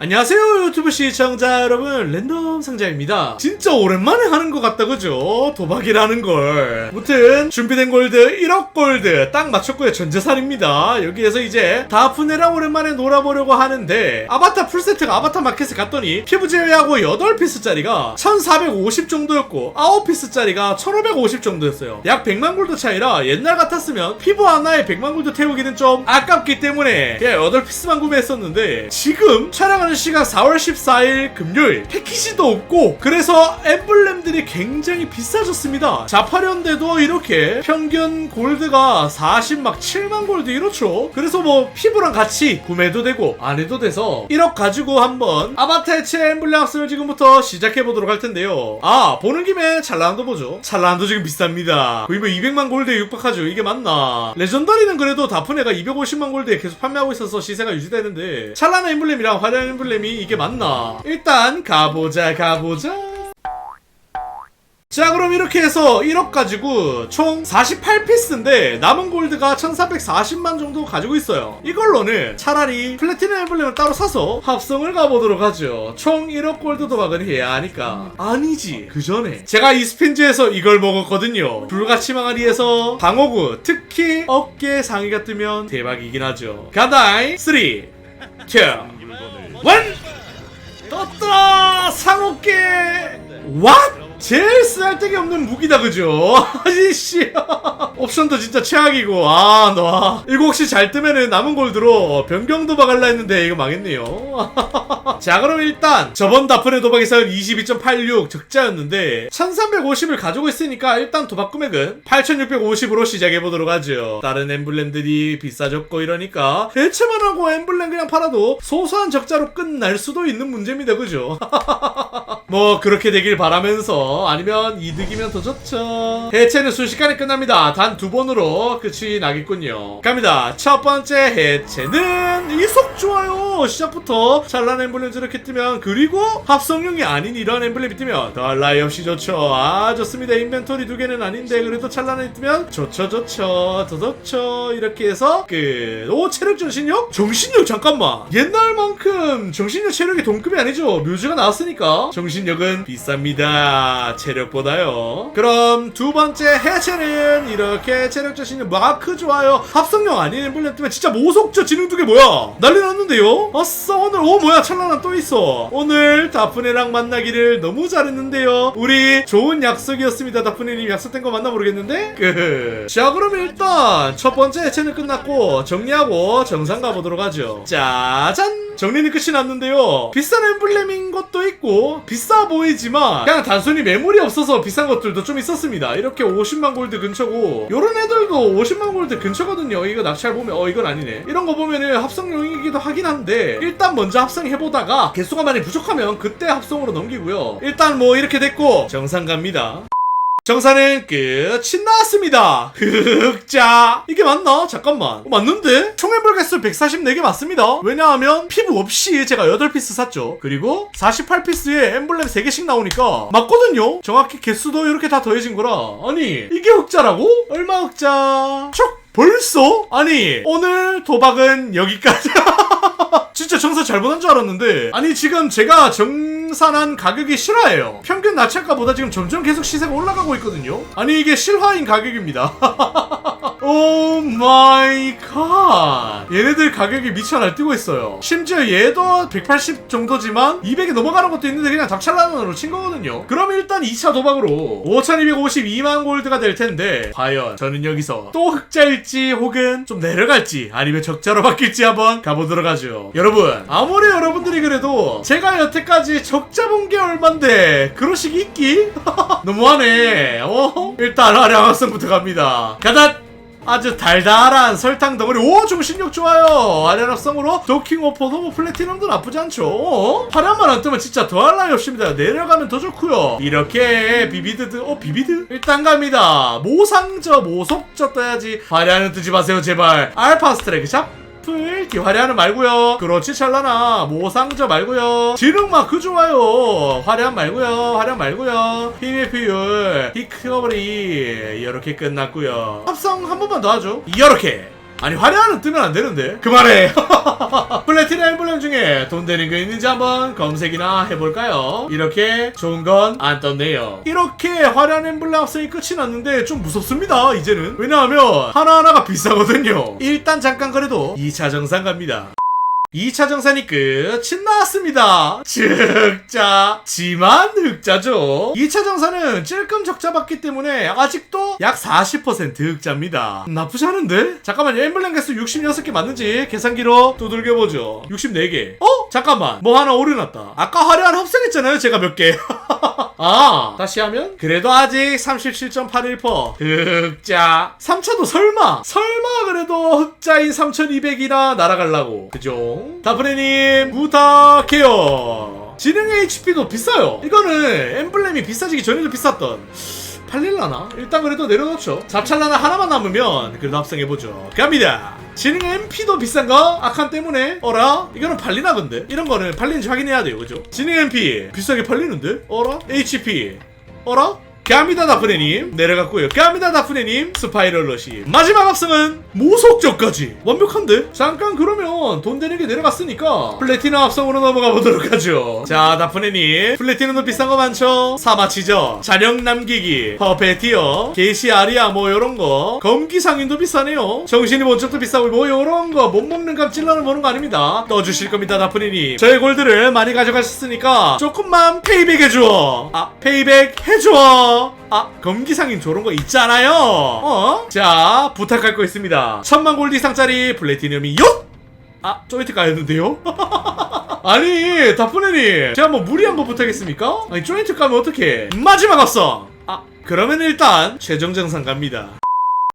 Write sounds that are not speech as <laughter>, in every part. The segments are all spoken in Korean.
안녕하세요 유튜브 시청자 여러분. 랜덤 상자입니다. 진짜 오랜만에 하는 것 같다 그죠? 도박이라는 걸. 무튼 준비된 골드 1억 골드 딱 맞췄고요. 전재산입니다. 여기에서 이제 다프네랑 오랜만에 놀아보려고 하는데 아바타 풀세트가 아바타 마켓에 갔더니 피부 제외하고 8피스짜리가 1450 정도였고 9피스짜리가 1550 정도였어요. 약 100만 골드 차이라 옛날 같았으면 피부 하나에 100만 골드 태우기는 좀 아깝기 때문에 그냥 8피스만 구매했었는데 지금 촬영 하는 시간 4월 14일 금요일. 패키지도 없고 그래서 엠블렘들이 굉장히 비싸졌습니다. 자파련대도 이렇게 평균 골드가 40 막 7만 골드 이렇죠. 그래서 뭐 피부랑 같이 구매도 되고 안 해도 돼서 1억 가지고 한번 아바타 해체 엠블렘 학습을 지금부터 시작해 보도록 할 텐데요. 아 보는 김에 찰나한도 보죠? 찰나한도 지금 비쌉니다. 거의 뭐 200만 골드에 육박하죠. 이게 맞나? 레전더리는 그래도 다프네가 250만 골드에 계속 판매하고 있어서 시세가 유지되는데 찰나나 엠블렘이랑 화려한 엠블렘이 이게 맞나? 일단 가보자 가보자. 자 그럼 이렇게 해서 1억 가지고 총 48피스인데 남은 골드가 1440만 정도 가지고 있어요. 이걸로는 차라리 플래티넘 엠블렘을 따로 사서 합성을 가보도록 하죠. 총 1억 골드 도박은 해야 하니까. 아니지 그 전에. 제가 이 스핀즈에서 이걸 먹었거든요. 불같이 망아리에서 방어구 특히 어깨 상의가 뜨면 대박이긴 하죠. 가다이 3 2 1 떴다 상어깨 왓? 제일 쓸데기 없는 무기다 그죠? <laughs> 아저씨 옵션도 진짜 최악이고. 아너 이거 혹시 잘 뜨면은 남은 골드로 변경 도박할라 했는데 이거 망했네요. <laughs> 자 그럼 일단 저번 다프네 도박에서 22.86 적자였는데 1350을 가지고 있으니까 일단 도박 금액은 8650으로 시작해보도록 하죠. 다른 엠블렘들이 비싸졌고 이러니까 대체만 하고 엠블렘 그냥 팔아도 소소한 적자로 끝날 수도 있는 문제입니다. 그죠? <laughs> 뭐 그렇게 되길 바라면서 아니면 이득이면 더 좋죠. 해체는 순식간에 끝납니다. 단 두 번으로 끝이 나겠군요. 갑니다. 첫 번째 해체는 이속 좋아요. 시작부터 찬란 엠블렘 저렇게 뜨면 그리고 합성용이 아닌 이런 엠블렘이 뜨면 더할 나위 없이 좋죠. 아 좋습니다. 인벤토리 두 개는 아닌데 그래도 찬란에 뜨면 좋죠 좋죠 더 좋죠. 이렇게 해서 끝오 체력 정신력? 정신력 잠깐만. 옛날만큼 정신력 체력이 동급이 아니죠. 뮤즈가 나왔으니까 정신 력은 비쌉니다 체력보다요. 그럼 두 번째 해체는 이렇게 체력 정신력 마크 좋아요. 합성용 아닌 엠블렘 뜨면 진짜 모속저 지능 두 개 뭐야? 난리 났는데요? 아싸 오늘 오 뭐야? 찰나나 또 있어. 오늘 다프네랑 만나기를 너무 잘했는데요. 우리 좋은 약속이었습니다. 다프네님 약속된 거 맞나 모르겠는데? 끝자 그럼 일단 첫 번째 해체는 끝났고 정리하고 정상 가보도록 하죠. 짜잔 정리는 끝이 났는데요. 비싼 엠블렘인 것도 있고 비싸 보이지만 그냥 단순히 매물이 없어서 비싼 것들도 좀 있었습니다. 이렇게 50만 골드 근처고 요런 애들도 50만 골드 근처거든요. 이거 낙찰 보면 어 이건 아니네. 이런 거 보면은 합성용이기도 하긴 한데 일단 먼저 합성해보다가 개수가 많이 부족하면 그때 합성으로 넘기고요. 일단 뭐 이렇게 됐고 정상 갑니다 정사는 끝이 나왔습니다. 흑자 이게 맞나? 잠깐만 어, 맞는데? 총해볼 개수 144개 맞습니다. 왜냐하면 피부 없이 제가 8피스 샀죠. 그리고 48피스에 엠블렘 3개씩 나오니까 맞거든요. 정확히 개수도 이렇게 다 더해진 거라 아니 이게 흑자라고? 얼마 흑자? 촉 벌써? 아니 오늘 도박은 여기까지. <laughs> 진짜 정사 잘못한 줄 알았는데. 아니 지금 제가 정산한 가격이 실화예요. 평균 낙찰가보다 지금 점점 계속 시세가 올라가고 있거든요. 아니 이게 실화인 가격입니다 <laughs> 오 마이 갓 얘네들 가격이 미쳐 날뛰고 있어요. 심지어 얘도 180 정도지만 200이 넘어가는 것도 있는데 그냥 닥찰라는으로 친 거거든요. 그럼 일단 2차 도박으로 5252만 골드가 될 텐데 과연 저는 여기서 또 흑자일지 혹은 좀 내려갈지 아니면 적자로 바뀔지 한번 가보도록 하죠. 여러분 아무리 여러분들이 그래도 제가 여태까지 적자 본 게 얼만데 그러시기 있기? <laughs> 너무하네. 어? 일단 아량학성부터 갑니다. 가다 아주 달달한 설탕 덩어리. 오 정신력 좋아요. 아련합성으로 도킹 오퍼도 뭐 플래티넘도 나쁘지 않죠. 어? 화려한만 안 뜨면 진짜 더할 나위 없습니다. 내려가면 더 좋고요. 이렇게 비비드 어 비비드? 일단 갑니다. 모상저 모속저 떠야지. 화려한은 뜨지 마세요 제발. 알파 스트라이크 샵 풀 화려한은 말고요. 그렇지 찰나나. 모상저 말고요. 지능 마크 좋아요. 화려한 말고요. 화려한 말고요. 힘의 비율. 히크어버리. 이렇게 끝났고요. 합성 한 번만 더 하죠. 이렇게 아니 화려한은 뜨면 안 되는데. 그만해 <laughs> 플래티나 엠블렘 중에 돈 되는 거 있는지 한번 검색이나 해볼까요? 이렇게 좋은 건 안 떴네요. 이렇게 화려한 엠블렘 합성이 끝이 났는데 좀 무섭습니다 이제는. 왜냐하면 하나하나가 비싸거든요. 일단 잠깐 그래도 2차 정상 갑니다 2차 정산이 끝이 나왔습니다. 흑자. 지만 흑자죠. 2차 정산은 찔끔 적자 받기 때문에 아직도 약 40% 흑자입니다. 나쁘지 않은데? 잠깐만요. 엠블렘 개수 66개 맞는지 계산기로 두들겨보죠. 64개. 어? 잠깐만. 뭐 하나 오류났다. 아까 화려한 합성했잖아요. 제가 몇 개. <laughs> 아, 다시 하면? 그래도 아직 37.81% 흑자. 3차도 설마, 설마 그래도 흑자인 3200이나 날아갈라고. 그죠? 다프레님, 부탁해요. 진행 HP도 비싸요. 이거는 엠블렘이 비싸지기 전에도 비쌌던. 팔릴라나? 일단 그래도 내려놓죠. 잡찰라나 하나만 남으면 그래도 합성해보죠. 갑니다. 진행 MP도 비싼 거? 아칸 때문에? 어라? 이거는 팔리나 근데? 이런 거는 팔리는지 확인해야 돼요. 그죠? 진행 MP 비싸게 팔리는데? 어라? HP 어라? 갑니다 다프네님. 내려갔고요. 갑니다 다프네님. 스파이럴 러시. 마지막 합성은 모속적까지. 완벽한데? 잠깐 그러면 돈 되는 게 내려갔으니까 플래티넘 합성으로 넘어가 보도록 하죠. 자 다프네님. 플래티넘도 비싼 거 많죠? 사마치죠? 자력 남기기 퍼페티어 게시 아리아 뭐 요런 거. 검기 상인도 비싸네요. 정신이 번쩍도 비싸고 뭐 요런 거. 못 먹는 값 찔러는 보는 거 아닙니다. 떠주실 겁니다 다프네님. 저의 골드를 많이 가져가셨으니까 조금만 페이백 해줘 아 페이백 해줘 아 검기상인 저런 거 있잖아요 어? 자 부탁할 거 있습니다 천만 골드 이상짜리 플래티넘이 요! 아 조이트 까였는데요? <laughs> 아니 다프네님 제가 뭐 무리한 거 부탁했습니까? 아니 조인트 까면 어떡해 마지막 합성 아 그러면 일단 최종 정산 갑니다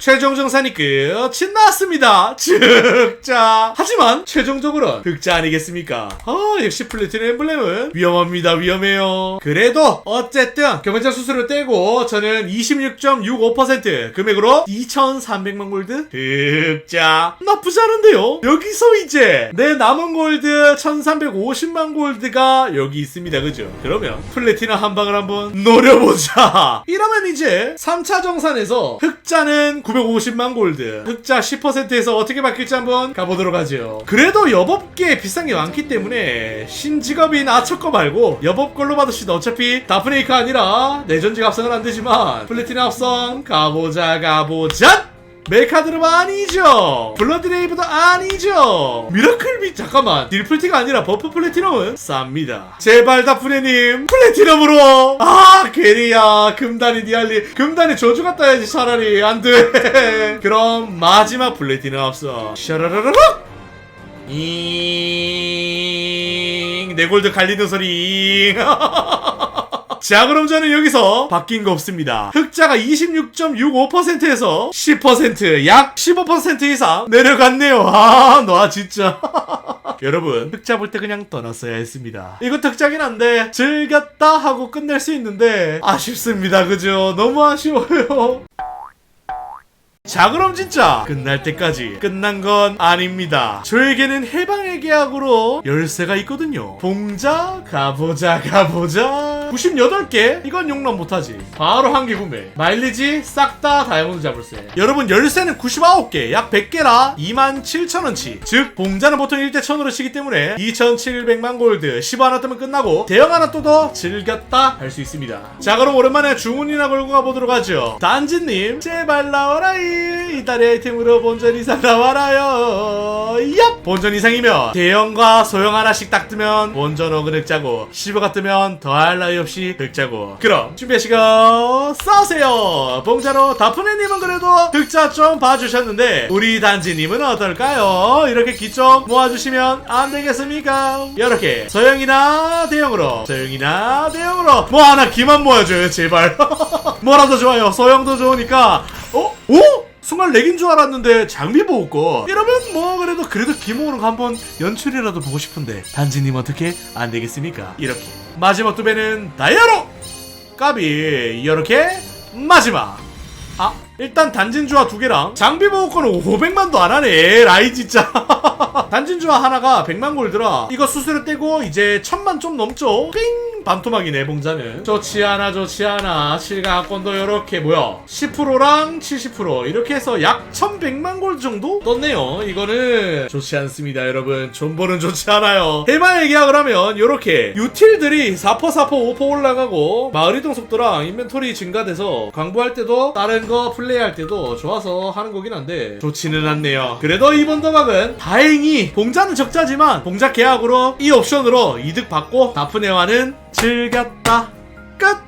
최종 정산이 끝이 났습니다. 흑자. 하지만 최종적으로 흑자 아니겠습니까? 아 역시 플래티넘 엠블렘은 위험합니다. 위험해요. 그래도 어쨌든 경매장 수수료 떼고 저는 26.65% 금액으로 2,300만 골드 흑자. 나쁘지 않은데요. 여기서 이제 내 남은 골드 1,350만 골드가 여기 있습니다. 그죠? 그러면 플래티넘 한 방을 한번 노려보자. 이러면 이제 3차 정산에서 흑자는 950만 골드. 흑자 10%에서 어떻게 바뀔지 한번 가보도록 하죠. 그래도 여법계 비싼 게 많기 때문에 신직업인 아처거 말고 여법 걸로 받으시다 어차피 다프네이크 아니라 내전직 합성은 안 되지만 플래티나 합성 가보자 가보자 멜카드르바 아니죠. 블러드레이브도 아니죠. 미라클비 잠깐만. 딜플티가 아니라 버프 플래티넘은 쌉니다. 제발 다프네님 플래티넘으로. 아 괜히야. 금단이 니알리. 금단이 저주 갖다 해야지 차라리. 안돼. <laughs> 그럼 마지막 플래티넘 합성 샤라라라라. 잉 내 골드 갈리는 소리. 잉. <laughs> 자 그럼 저는 여기서 바뀐 거 없습니다. 흑자가 26.65%에서 10%약 15% 이상 내려갔네요. 아너 진짜. <laughs> 여러분 흑자 볼 때 그냥 떠났어야 했습니다. 이거 흑자긴 한데 즐겼다 하고 끝낼 수 있는데 아쉽습니다. 그죠? 너무 아쉬워요. 자 그럼 진짜 끝날 때까지 끝난 건 아닙니다. 저에게는 해방의 계약으로 열쇠가 있거든요. 봉자 가보자 가보자 98개? 이건 용납 못하지. 바로 한 개 구매. 마일리지 싹 다 다이아몬드 자물쇠 여러분 열쇠는 99개 약 100개라 27,000원치. 즉 봉자는 보통 1대 1000으로 치기 때문에 2,700만 골드 10 하나 뜨면 끝나고 대형 하나 떠도 즐겼다 할 수 있습니다. 자 그럼 오랜만에 주문이나 걸고 가보도록 하죠. 단지님 제발 나와라 이. 이달의 아이템으로 본전 이상 나와라요. 얍! 본전 이상이면 대형과 소형 하나씩 딱 뜨면 본전 어근 흑자고 10가 뜨면 더할 나위 없이 흑자고. 그럼 준비하시고 싸세요. 봉자로 다프네님은 그래도 흑자 좀 봐주셨는데 우리 단지님은 어떨까요? 이렇게 기좀 모아주시면 안 되겠습니까? 이렇게 소형이나 대형으로 소형이나 대형으로 뭐 하나 기만 모아줘요 제발. <laughs> 뭐라도 좋아요. 소형도 좋으니까. 어? 오? 순간 렉인 줄 알았는데 장비 보고 거 이러면 뭐 그래도 그래도 김호로 한번 연출이라도 보고 싶은데 단지님 어떻게 안 되겠습니까? 이렇게 마지막 두 배는 다이아로! 까비 이렇게 마지막. 아 일단 단진주화 두 개랑 장비 보호권은 500만도 안 하네 라이 진짜. <laughs> 단진주화 하나가 100만 골드라. 이거 수수료 떼고 이제 1000만 좀 넘죠. 삥 반토막이네 봉자는. 좋지 않아 좋지 않아 실가권도 요렇게 뭐야 10%랑 70% 이렇게 해서 약 1100만 골드 정도 떴네요. 이거는 좋지 않습니다 여러분. 존버는 좋지 않아요. 해마의 계약을 하면 요렇게 유틸들이 4% 4% 5% 올라가고 마을 이동 속도랑 인벤토리 증가돼서 광부할 때도 다른 거 플레이할 때도 좋아서 하는 거긴 한데 좋지는 않네요. 그래도 이번 더박은 다행히 봉자는 적자지만 봉자 계약으로 이 옵션으로 이득 받고 다프네와는 즐겼다. 끝